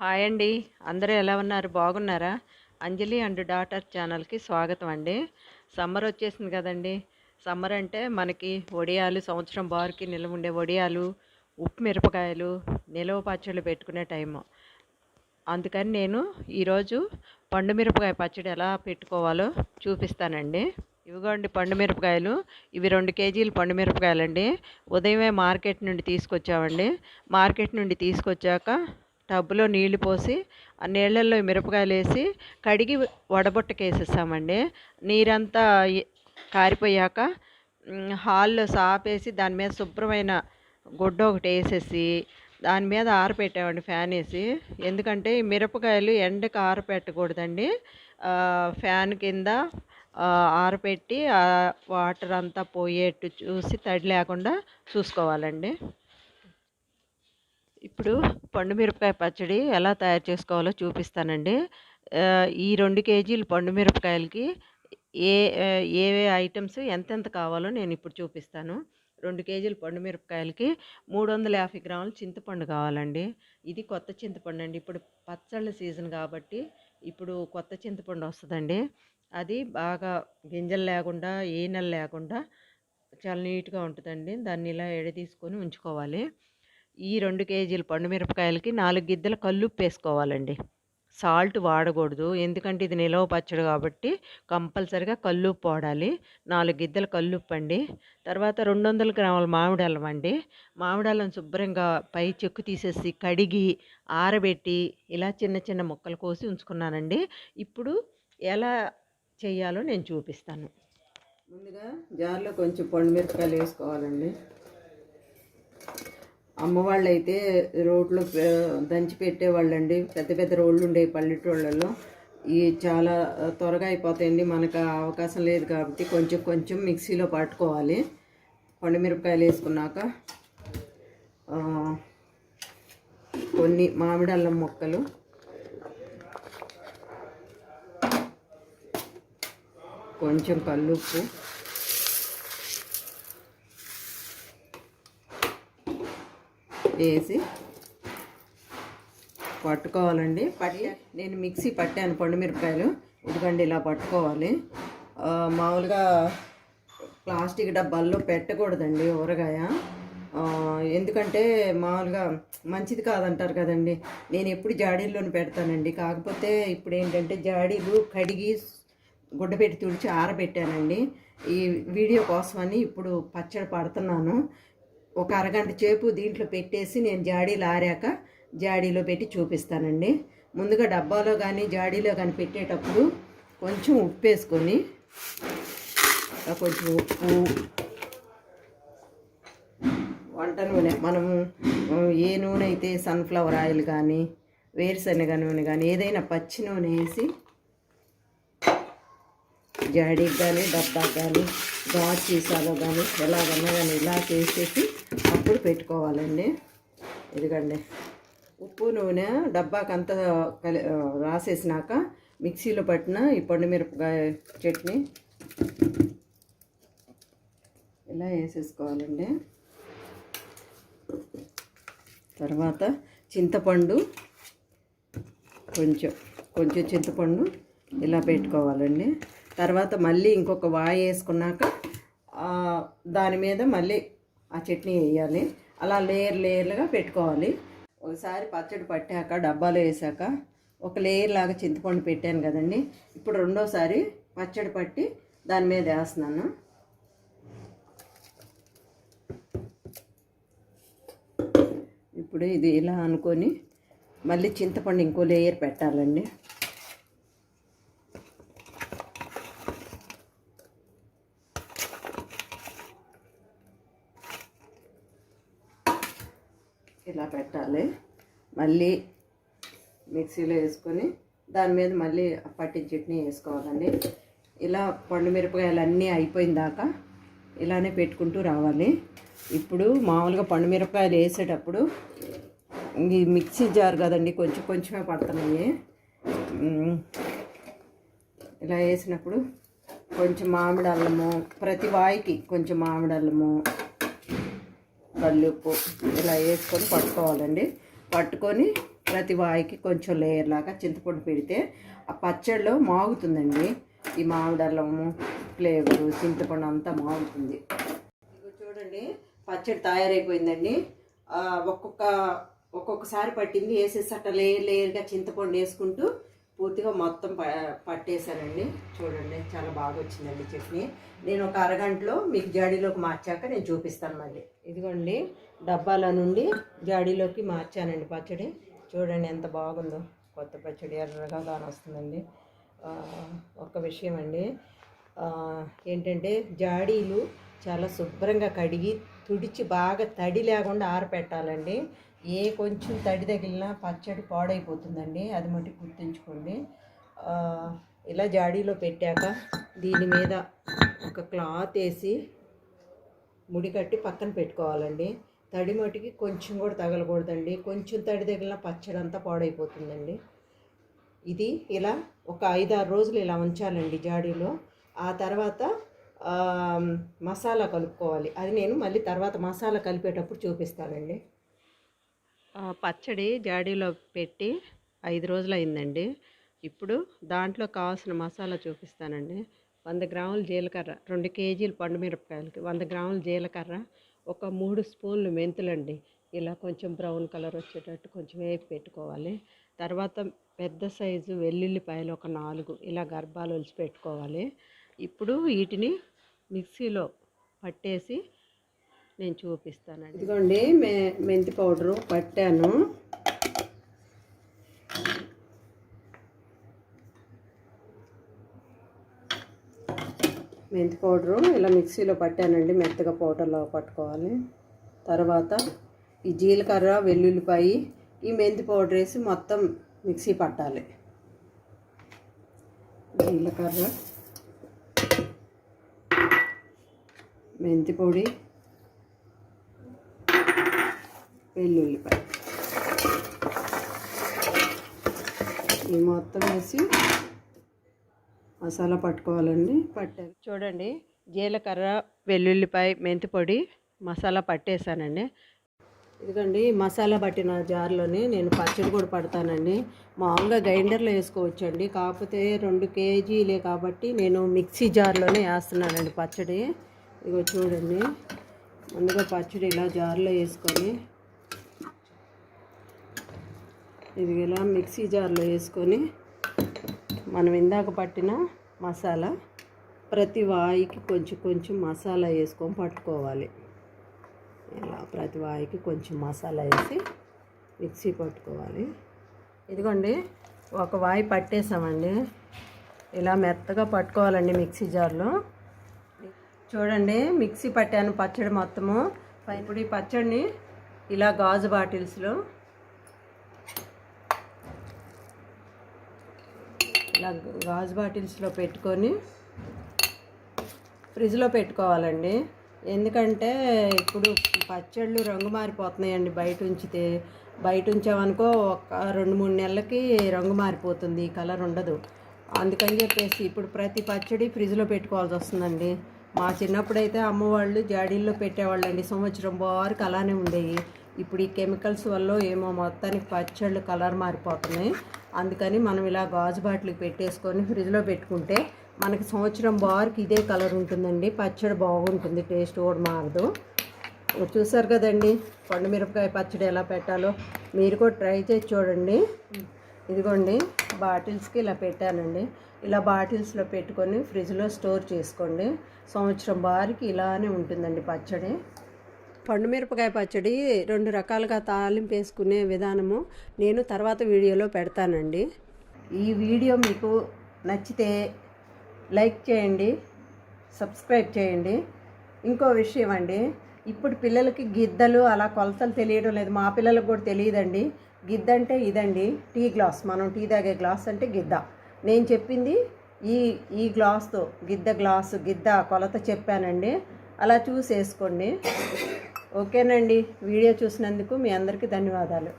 Hi అండి. అందరూ ఎలా ఉన్నారు? బాగున్నారా? అంజలి అండ్ డాటర్ ఛానల్కి స్వాగతం అండి. సమ్మర్ వచ్చేసింది కదండి. సమ్మర్ అంటే మనకి వడియాలు సంవత్సరం బారుకి నిల్వ ఉండే వడియాలు ఉప్పు మిరపకాయలు నిలవ పచ్చళ్ళు పెట్టుకునే టైము. అందుకని నేను ఈరోజు పండు మిరపకాయ పచ్చడి ఎలా పెట్టుకోవాలో చూపిస్తానండి. ఇవిగోండి పండు మిరపకాయలు. ఇవి రెండు కేజీలు పండు మిరపకాయలండి. ఉదయమే మార్కెట్ నుండి తీసుకొచ్చామండి. మార్కెట్ నుండి తీసుకొచ్చాక టబ్లో నీళ్ళు పోసి ఆ నీళ్ళల్లో మిరపకాయలు వేసి కడిగి వడబొట్టకేసేసామండి. నీరంతా కారిపోయాక హాల్లో సాపేసి దాని మీద శుభ్రమైన గుడ్డ ఒకటి వేసేసి దాని మీద ఆరపెట్టామండి ఫ్యాన్ వేసి ఎందుకంటే ఈ మిరపకాయలు ఎండకు ఆరపెట్టకూడదండి. ఫ్యాన్ కింద ఆరపెట్టి వాటర్ అంతా పోయేట్టు చూసి తడి లేకుండా చూసుకోవాలండి. ఇప్పుడు పండు మిరపకాయ పచ్చడి ఎలా తయారు చేసుకోవాలో చూపిస్తానండి. ఈ రెండు కేజీలు పండు మిరపకాయలకి ఏ ఏవే ఐటమ్స్ ఎంతెంత కావాలో నేను ఇప్పుడు చూపిస్తాను. రెండు కేజీలు పండు మిరపకాయలకి మూడు వందల యాభై గ్రాముల చింతపండు కావాలండి. ఇది కొత్త చింతపండు అండి. ఇప్పుడు పచ్చళ్ళ సీజన్ కాబట్టి ఇప్పుడు కొత్త చింతపండు వస్తుందండి. అది బాగా గింజలు లేకుండా ఈనెలు లేకుండా చాలా నీట్గా ఉంటుందండి. దాన్ని ఇలా ఎడదీసుకొని ఉంచుకోవాలి. ఈ రెండు కేజీల పండు మిరపకాయలకి నాలుగు గిద్దెల కల్లుప్పు వేసుకోవాలండి. సాల్ట్ వాడకూడదు. ఎందుకంటే ఇది నిలవ పచ్చడి కాబట్టి కంపల్సరిగా కల్లుప్పు వాడాలి. నాలుగు గిద్దెలు కల్లుప్పు అండి తర్వాత రెండు వందల గ్రాముల మామిడి అల్లం అండి. మామిడి అల్లం శుభ్రంగా పై చెక్కు తీసేసి కడిగి ఆరబెట్టి ఇలా చిన్న చిన్న ముక్కలు కోసి ఉంచుకున్నానండి. ఇప్పుడు ఎలా చేయాలో నేను చూపిస్తాను. ముందుగా జార్లో కొంచెం పండు మిరపకాయలు వేసుకోవాలండి. అమ్మవాళ్ళు అయితే రోడ్లో దంచి పెట్టేవాళ్ళండి. పెద్ద పెద్ద రోడ్లు ఉండేవి పల్లెటూళ్ళలో ఈ చాలా త్వరగా అయిపోతాయండి. మనకు అవకాశం లేదు కాబట్టి కొంచెం కొంచెం మిక్సీలో పట్టుకోవాలి. మిరపకాయలు వేసుకున్నాక కొన్ని మామిడి అల్లం మొక్కలు. కొంచెం కల్లుప్పు. వేసి పట్టుకోవాలండి. పట్టి నేను మిక్సీ పట్టాను పండు మిరపకాయలు ఇదిగండి ఇలా పట్టుకోవాలి. మామూలుగా ప్లాస్టిక్ డబ్బాల్లో పెట్టకూడదండి ఊరగాయ. ఎందుకంటే మామూలుగా మంచిది కాదంటారు కదండి. నేను ఎప్పుడు జాడీల్లోనే పెడతానండి. కాకపోతే ఇప్పుడు ఏంటంటే జాడీలు కడిగి గుడ్డ పెట్టి తుడిచి ఆరబెట్టానండి. ఈ వీడియో కోసమని ఇప్పుడు పచ్చడి పడుతున్నాను. ఒక అరగంట సేపు దీంట్లో పెట్టేసి నేను జాడీలు ఆరాక జాడీలో పెట్టి చూపిస్తానండి. ముందుగా డబ్బాలో కానీ జాడీలో కానీ పెట్టేటప్పుడు కొంచెం ఉప్పు వేసుకొని కొంచెం ఉప్పు వంట నూనె మనము ఏ నూనె అయితే సన్ఫ్లవర్ ఆయిల్ కానీ వేరుశనగ నూనె కానీ ఏదైనా పచ్చి నూనె వేసి జాడీకి కానీ డబ్బాకి కానీ గాజు సీసాలో కానీ ఎలాగన్నా కానీ ఇలా చేసేసి అప్పుడు పెట్టుకోవాలండి. ఇదిగండి. ఉప్పు నూనె డబ్బాకంతా కలి రాసేసినాక మిక్సీలో పట్టిన ఈ పండు మిరపకాయ చట్నీ ఇలా వేసేసుకోవాలండి. తర్వాత చింతపండు కొంచెం కొంచెం చింతపండు ఇలా పెట్టుకోవాలండి. తర్వాత మళ్ళీ ఇంకొక వాయి వేసుకున్నాక దాని మీద మళ్ళీ ఆ చట్నీ వేయాలి. అలా లేయర్ లేయర్లుగా పెట్టుకోవాలి. ఒకసారి పచ్చడి పట్టాక డబ్బాలో వేసాక ఒక లేయర్ లాగా చింతపండు పెట్టాను కదండి. ఇప్పుడు రెండోసారి పచ్చడి పట్టి దాని మీద వేస్తున్నాను. ఇప్పుడు ఇది ఇలా అనుకొని మళ్ళీ చింతపండు ఇంకో లేయర్ పెట్టాలండి ఇలా పెట్టాలి మళ్ళీ మిక్సీలో వేసుకొని దాని మీద మళ్ళీ పట్టిన చట్నీ వేసుకోవాలండి. ఇలా పండు మిరపకాయలు అన్నీ అయిపోయిన దాకా ఇలానే పెట్టుకుంటూ రావాలి. ఇప్పుడు మామూలుగా పండుమిరపకాయలు వేసేటప్పుడు ఈ మిక్సీ జార్ కదండి కొంచెం కొంచెమే పడుతున్నాయి. ఇలా వేసినప్పుడు కొంచెం మామిడి అల్లము ప్రతి వాయికి కొంచెం మామిడి అల్లము కల్లుప్పు ఇలా వేసుకొని పట్టుకోవాలండి. పట్టుకొని ప్రతి వాయికి కొంచెం లేయర్ లాగా చింతపండు పెడితే ఆ పచ్చడిలో మాగుతుందండి. ఈ మామిడల్లము ఫ్లేవరు చింతపండు అంతా మాగుతుంది. చూడండి పచ్చడి తయారైపోయిందండి. ఒక్కొక్క ఒక్కొక్కసారి పట్టింది వేసేసి అట్ట లేయర్ లేయర్గా చింతపండు వేసుకుంటూ పూర్తిగా మొత్తం ప పట్టేశానండి. చూడండి చాలా బాగా వచ్చిందండి చట్నీ. నేను ఒక అరగంటలో మీకు జాడీలోకి మార్చాక నేను చూపిస్తాను మళ్ళీ. ఇదిగోండి డబ్బాల నుండి జాడీలోకి మార్చానండి పచ్చడి. చూడండి ఎంత బాగుందో. కొత్త పచ్చడి ఎర్రగా కానొస్తుందండి వస్తుందండి ఒక విషయం అండి ఏంటంటే జాడీలు చాలా శుభ్రంగా కడిగి తుడిచి బాగా తడి లేకుండా ఆరపెట్టాలండి. ఏ కొంచెం తడి తగిలినా పచ్చడి పాడైపోతుందండి అది మటుకు గుర్తుంచుకోండి. ఇలా జాడీలో పెట్టాక దీని మీద ఒక క్లాత్ వేసి ముడి కట్టి పక్కన పెట్టుకోవాలండి. తడి మటుకి కొంచెం కూడా తగలకూడదండి. కొంచెం తడి తగిలిన పచ్చడి అంతా పాడైపోతుందండి. ఇది ఇలా ఒక ఐదారు రోజులు ఇలా ఉంచాలండి జాడీలో. ఆ తర్వాత మసాలా కలుపుకోవాలి. అది నేను మళ్ళీ తర్వాత మసాలా కలిపేటప్పుడు చూపిస్తానండి. పచ్చడి జాడీలో పెట్టి ఐదు రోజులు అయిందండి ఇప్పుడు దాంట్లో కావాల్సిన మసాలా చూపిస్తానండి. వంద గ్రాముల జీలకర్ర రెండు కేజీలు పండు మిరపకాయలకి వంద గ్రాముల జీలకర్ర ఒక మూడు స్పూన్లు మెంతులండి. ఇలా కొంచెం బ్రౌన్ కలర్ వచ్చేటట్టు కొంచెం వేపు పెట్టుకోవాలి. తర్వాత పెద్ద సైజు వెల్లుల్లిపాయలు ఒక నాలుగు ఇలా గర్భాలు ఒలిచి పెట్టుకోవాలి ఇప్పుడు వీటిని మిక్సీలో పట్టేసి నేను చూపిస్తానండి. ఇదిగోండి మే మెంతి పౌడరు పట్టాను. మెంతి పౌడరు ఇలా మిక్సీలో పట్టానండి మెత్తగా పౌడర్లో పట్టుకోవాలి. తర్వాత ఈ జీలకర్ర వెల్లుల్లిపాయ ఈ మెంతి పౌడర్ వేసి మొత్తం మిక్సీ పట్టాలి. జీలకర్ర మెంతి పొడి వెల్లుల్లిపాయ. ఈ మొత్తం వేసి మసాలా పట్టుకోవాలండి. పట్టారు చూడండి జీలకర్ర వెల్లుల్లిపాయ మెంతి పొడి మసాలా పట్టేశానండి ఇదిగోండి మసాలా పట్టిన జార్లోనే నేను పచ్చడి కూడా పడతానండి. మామూలుగా గ్రైండర్లో వేసుకోవచ్చండి. కాకపోతే రెండు కేజీలే కాబట్టి నేను మిక్సీ జార్లోనే వేస్తున్నానండి పచ్చడి. ఇగో చూడండి ముందుగా పచ్చడి ఇలా జార్లో వేసుకొని ఇది ఇలా మిక్సీ జార్లో వేసుకొని మనం ఇందాక పట్టిన మసాలా ప్రతి వాయికి కొంచెం కొంచెం మసాలా వేసుకొని పట్టుకోవాలి. ఇలా ప్రతి వాయికి కొంచెం మసాలా వేసి మిక్సీ పట్టుకోవాలి. ఇదిగోండి ఒక వాయి పట్టేసామండి. ఇలా మెత్తగా పట్టుకోవాలండి మిక్సీ జార్లో. చూడండి మిక్సీ పట్టాను పచ్చడి మొత్తము. ఇప్పుడు ఈ పచ్చడిని ఇలా గాజు బాటిల్స్లో ఇలా గాజు బాటిల్స్లో పెట్టుకొని ఫ్రిడ్జ్లో పెట్టుకోవాలండి. ఎందుకంటే ఇప్పుడు పచ్చళ్ళు రంగు మారిపోతున్నాయండి బయట ఉంచితే. బయట ఉంచామనుకో ఒక రెండు మూడు నెలలకి రంగు మారిపోతుంది కలర్ ఉండదు. అందుకని చెప్పేసి ఇప్పుడు ప్రతి పచ్చడి ఫ్రిడ్జ్లో పెట్టుకోవాల్సి వస్తుందండి. మా చిన్నప్పుడైతే అమ్మవాళ్ళు జాడీల్లో పెట్టేవాళ్ళండి. సంవత్సరం వారికి అలానే ఉండేవి. ఇప్పుడు ఈ కెమికల్స్ వల్ల ఏమో మొత్తానికి పచ్చళ్ళు కలర్ మారిపోతున్నాయి. అందుకని మనం ఇలా గాజు బాటిల్కి పెట్టేసుకొని ఫ్రిడ్జ్లో పెట్టుకుంటే మనకి సంవత్సరం బార్కి ఇదే కలర్ ఉంటుందండి. పచ్చడి బాగుంటుంది టేస్ట్ కూడా మారదు. చూసారు కదండి? పండు మిరపకాయ పచ్చడి ఎలా పెట్టాలో మీరు కూడా ట్రై చేసి చూడండి. ఇదిగోండి బాటిల్స్కి ఇలా పెట్టానండి. ఇలా బాటిల్స్లో పెట్టుకొని ఫ్రిడ్జ్లో స్టోర్ చేసుకోండి. సంవత్సరం బారికి ఇలానే ఉంటుందండి పచ్చడి. పండు మిరపకాయ పచ్చడి రెండు రకాలుగా తాలింపు వేసుకునే విధానము నేను తర్వాత వీడియోలో పెడతానండి. ఈ వీడియో మీకు నచ్చితే లైక్ చేయండి సబ్స్క్రైబ్ చేయండి. ఇంకో విషయం అండి ఇప్పుడు పిల్లలకి గిద్దలు అలా కొలతలు తెలియడం లేదు. మా పిల్లలకు కూడా తెలియదండి. గిద్ద అంటే ఇదండి టీ గ్లాస్. మనం టీ తాగే గ్లాస్ అంటే గిద్ద. నేను చెప్పింది ఈ ఈ గ్లాస్తో గిద్ద గ్లాసు గిద్ద కొలత చెప్పానండి. అలా చూసేసుకోండి. ఓకేనండి. వీడియో చూసినందుకు మీ అందరికీ ధన్యవాదాలు.